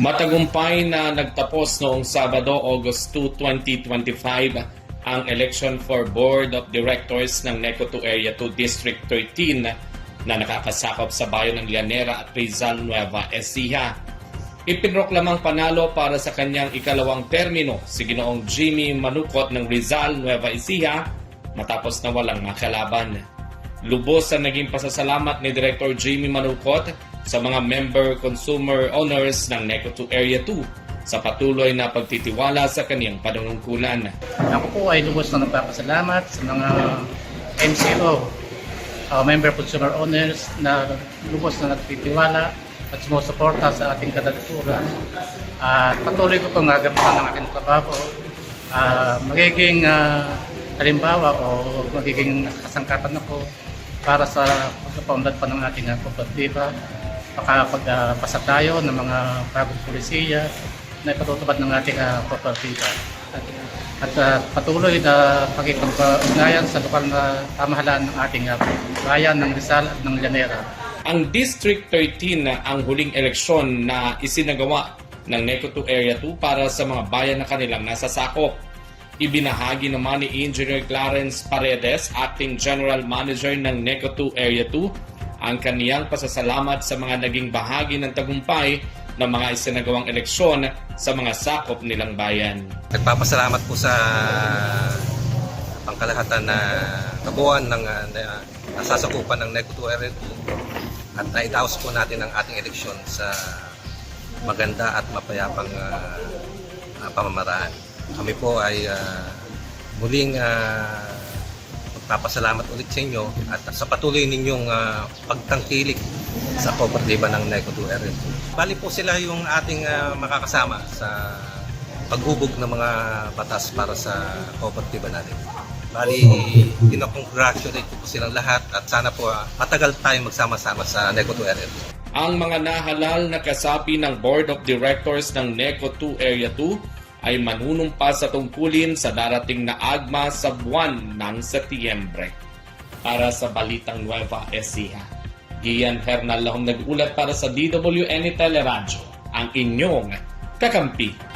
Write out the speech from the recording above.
Matagumpay na nagtapos noong Sabado, August 2, 2025 ang election for Board of Directors ng NECO 2 Area 2 District 13 na nakakasakop sa bayan ng Llanera at Rizal Nueva Ecija. Ipinroklamang panalo para sa kanyang ikalawang termino si Ginoong Jimmy Manukot ng Rizal Nueva Ecija matapos na walang makalaban. Lubos ang naging pasasalamat ni Director Jimmy Manukot sa mga member consumer owners ng NECO 2 Area 2 sa patuloy na pagtitiwala sa kaniyang panunungkulan. Ako po ay lubos na nagpapasalamat sa mga MCO, uh, member consumer owners na lubos na nagtitiwala at sumusuporta sa ating kandidatura. At patuloy ko pong gagamitan ng aking trabaho. Ah, magiging ah, halimbawa o magiging kasangkapan ako para sa pagpapaunlad pa ng ating uh, kooperatiba. Makapagpasa tayo ng mga bagong polisiya na ipatutupad ng ating uh, kooperatiba. At, at ah, patuloy na pagkikapag-ugnayan sa lokal na pamahalaan ng ating uh, bayan ng Rizal at ng Llanera. Ang District 13 na ang huling eleksyon na isinagawa ng NECO 2 Area 2 para sa mga bayan na kanilang nasasakop. Ibinahagi naman ni Engineer Clarence Paredes, Acting General Manager ng NECO 2 Area 2, ang kaniyang pasasalamat sa mga naging bahagi ng tagumpay ng mga isinagawang eleksyon sa mga sakop nilang bayan. Nagpapasalamat po sa pangkalahatan na kabuuan ng uh, na, nasasakupan ng NECO 2 Area 2 at naidaos po natin ang ating eleksyon sa maganda at mapayapang uh, pamamaraan. Kami po ay uh, muling uh, magpapasalamat ulit sa inyo at sa patuloy ninyong uh, pagtangkilik sa kooperatiba ng NECO 2 Area 2. Bali po sila yung ating uh, makakasama sa paghubog ng mga batas para sa kooperatiba natin. Bali, kinakongratulate ko po silang lahat at sana po ah, matagal tayong magsama-sama sa NECO 2 Area 2. Ang mga nahalal na kasapi ng Board of Directors ng NECO 2 Area 2 ay manunumpa sa tungkulin sa darating na agma sa buwan ng Setyembre. Para sa Balitang Nueva Ecija, Gian Hernal Lahom nag-ulat para sa DWN Teleradyo, ang inyong kakampi